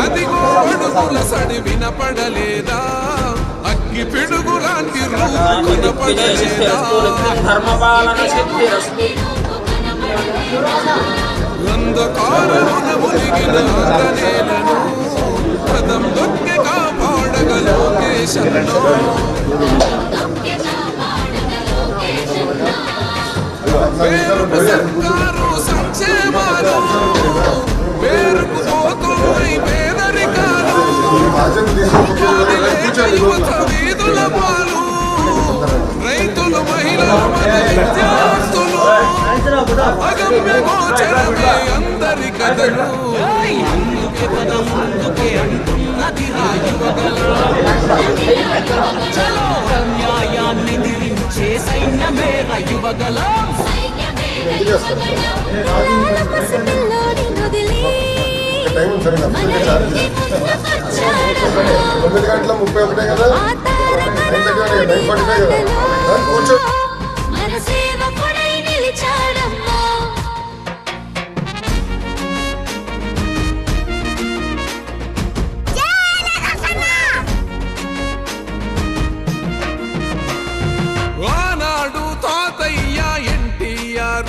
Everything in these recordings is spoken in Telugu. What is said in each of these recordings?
అదిగోడుసడి వినపడలేదా? అగ్గి పిడుగు లాంటి వినపడలేదా అంధకారమున మునిగిన నేలను పదం దొక్కి కాపాడగలోకేశంలో యువత వీధుల పాలు రైతులు మహిళలు విద్యార్థులు అగమ్య గోచరమే అందరి కథలు అందుకే పదం ముందుకే అంటున్నది రాయువగల చలో అన్యాయాన్ని దిరించే సైన్యమే రాయువగలం టైం సరిగా తొమ్మిది గంటల ముప్పై ఒకటే కదా? నైన్ థర్టీ వరకు నైన్ ఫార్టీ ఫైవ్ కదా కూర్చో.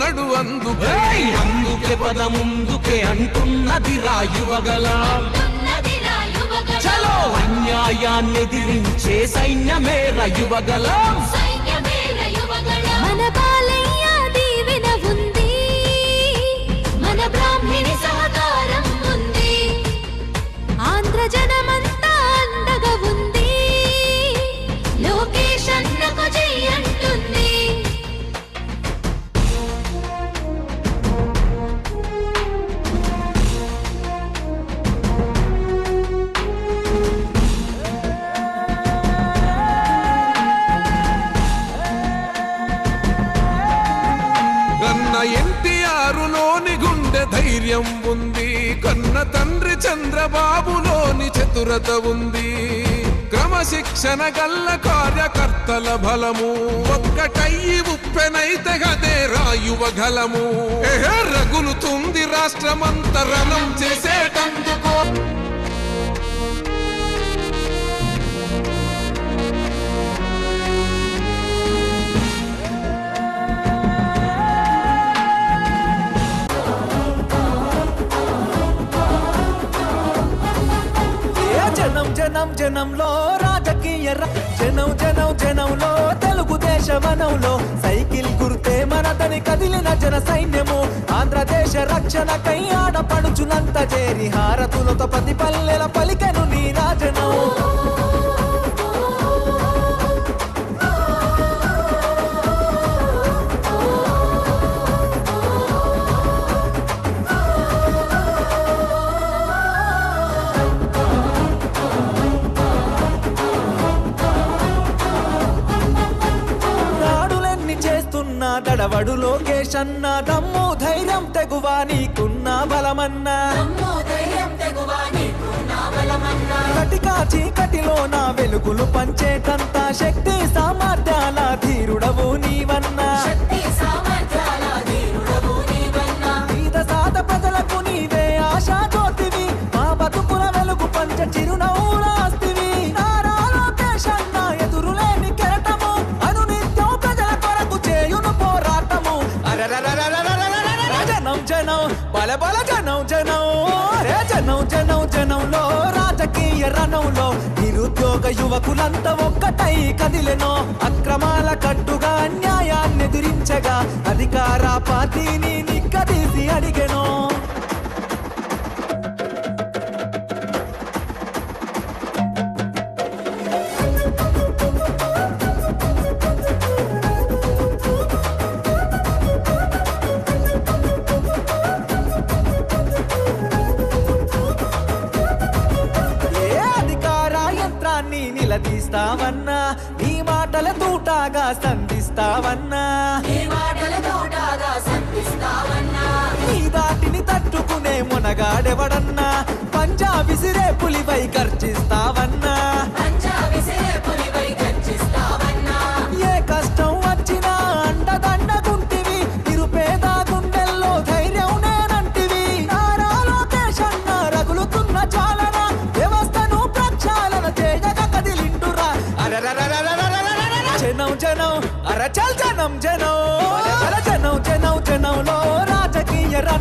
చేస్తున్నాడు అందుకే! అందుకే పద ముందుకే అంటున్నది రాయువగలం చలో అన్యాయాన్ని దిరించే సైన్యమే రాయువగలం మన బాలయ్య దీవెన ఉంది. మన బ్రాహ్మణి సహకారం ఉంది. ఆంధ్ర ధైర్యం ఉంది. కన్న తండ్రి చంద్రబాబులోని చతురత ఉంది. క్రమశిక్షణ గల్ల కార్యకర్తల బలము. ఒక్కటయ్యి ఉప్పెనైతే గదే రాయువ గలము. రగులుతుంది రాష్ట్రమంతరణం చేసేటందుకో. జనంలో రాజకీయ జనం జనం జనంలో తెలుగుదేశ వనంలో సైకిల్ గుర్తే మనదని కదిలిన జన సైన్యము. ఆంధ్రదేశ రక్షణకై ఆడపడుచునంత చేరి హారతులతో పది పల్లెల పలికెను నీ రాజనం. నీకున్న బలమన్నా. కటికా చీకటిలో నా వెలుగులు పంచేటంత శక్తి సామర్థ్యాల ధీరుడవు నీవన్నా. నిరుద్యోగ యువకులంతా ఒక్కటై కదిలెనో. అక్రమాల కట్టుగా అన్యాయాన్ని ఎదిరించగా అధికార పార్టీని నీ మాటల తూటాగా సంధిస్తావన్నా. నీ మాటల తూటాగా సంధిస్తావన్నా. నీ దాటిని తట్టుకునే మునగాడెవడన్నా. పంజాబిసిరే పులిపై గర్జిస్తావన్నా.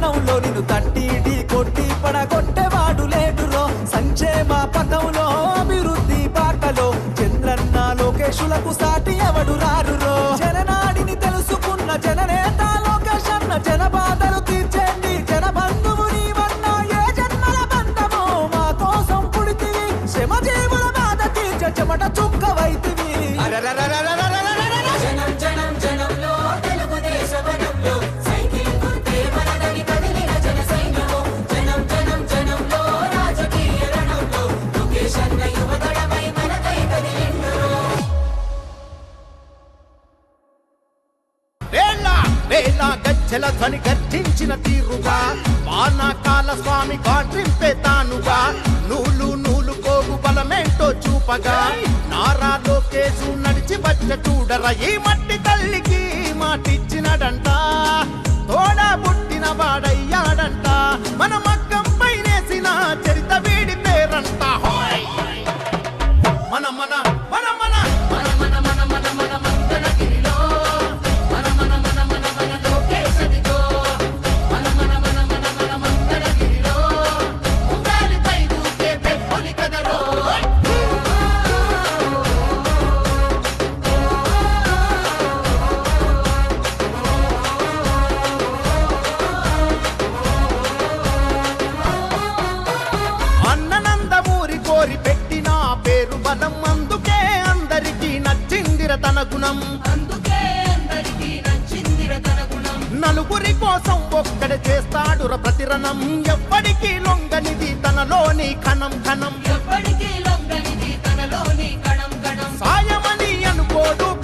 స్థానంలో నిన్ను తట్టి కొట్టి పడగొట్టేవాడు లేడురో. సంక్షేమ పథంలో అభివృద్ధి పాటలో చంద్రన్న లోకేశులకు సాటి స్వామి కాట్రింపే తానుగా. నూలు నూలు కోగు బలమేంటో చూపగా. నారా కేసు నడిచి బట్ట చూడర ఈ మట్టి తల్లికి మాటిచ్చినడంట. తోడా పుట్టిన వాడయ్యాడంట. మన నచ్చిందిర తన గుణం. నలుగురి కోసం ఒక్కడ చేస్తాడు ప్రతిరణం. ఎవ్వడికి లొంగనిది తనలోని కణం కణం సాయమని అనుకోడు